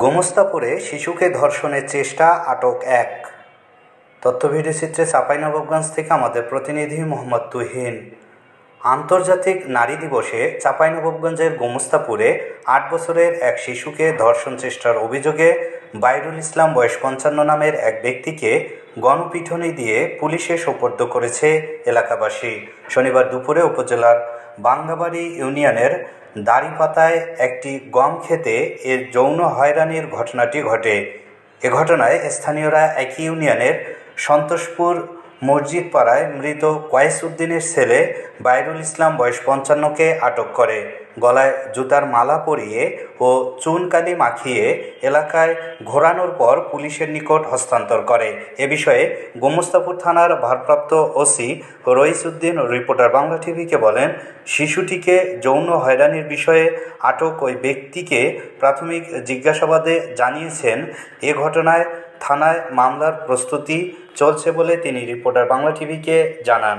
গোমস্তাপুরে শিশুকে ধর্ষণের চেষ্টা, আটক এক। তথ্য ভিডিওচিত্রে চাঁপাইনবাবগঞ্জ থেকে আমাদের প্রতিনিধি মোহাম্মদ তুহিন। আন্তর্জাতিক নারী দিবসে চাঁপাইনবাবগঞ্জের গোমস্তাপুরে আট বছরের এক শিশুকে ধর্ষণ চেষ্টার অভিযোগে বাইরুল ইসলাম বয়স পঞ্চান্ন নামের এক ব্যক্তিকে গণপিটুনি দিয়ে পুলিশে সোপর্দ করেছে এলাকাবাসী। শনিবার দুপুরে উপজেলার বাঙ্গাবাড়ি ইউনিয়নের দাড়িপাতায় একটি গম খেতে এর যৌন হয়রানির ঘটনাটি ঘটে। এ ঘটনায় স্থানীয়রা একই ইউনিয়নের সন্তোষপুর মসজিদ পাড়ায় মৃত কয়েস উদ্দিনের ছেলে বাইরুল ইসলাম বয়স পঞ্চান্নকে আটক করে। গলায় জুতার মালা পরিয়ে ও চুনকালি মাখিয়ে এলাকায় ঘোরানোর পর পুলিশের নিকট হস্তান্তর করে। এ বিষয়ে গোমস্তাপুর থানার ভারপ্রাপ্ত ওসি রইসউদ্দিন, রিপোর্টার বাংলা টিভিকে বলেন, শিশুটিকে যৌন হয়রানির বিষয়ে আটক ওই ব্যক্তিকে প্রাথমিক জিজ্ঞাসাবাদে জানিয়েছেন। এ ঘটনায় থানায় মামলার প্রস্তুতি চলছে বলে তিনি রিপোর্টার বাংলা টিভিকে জানান।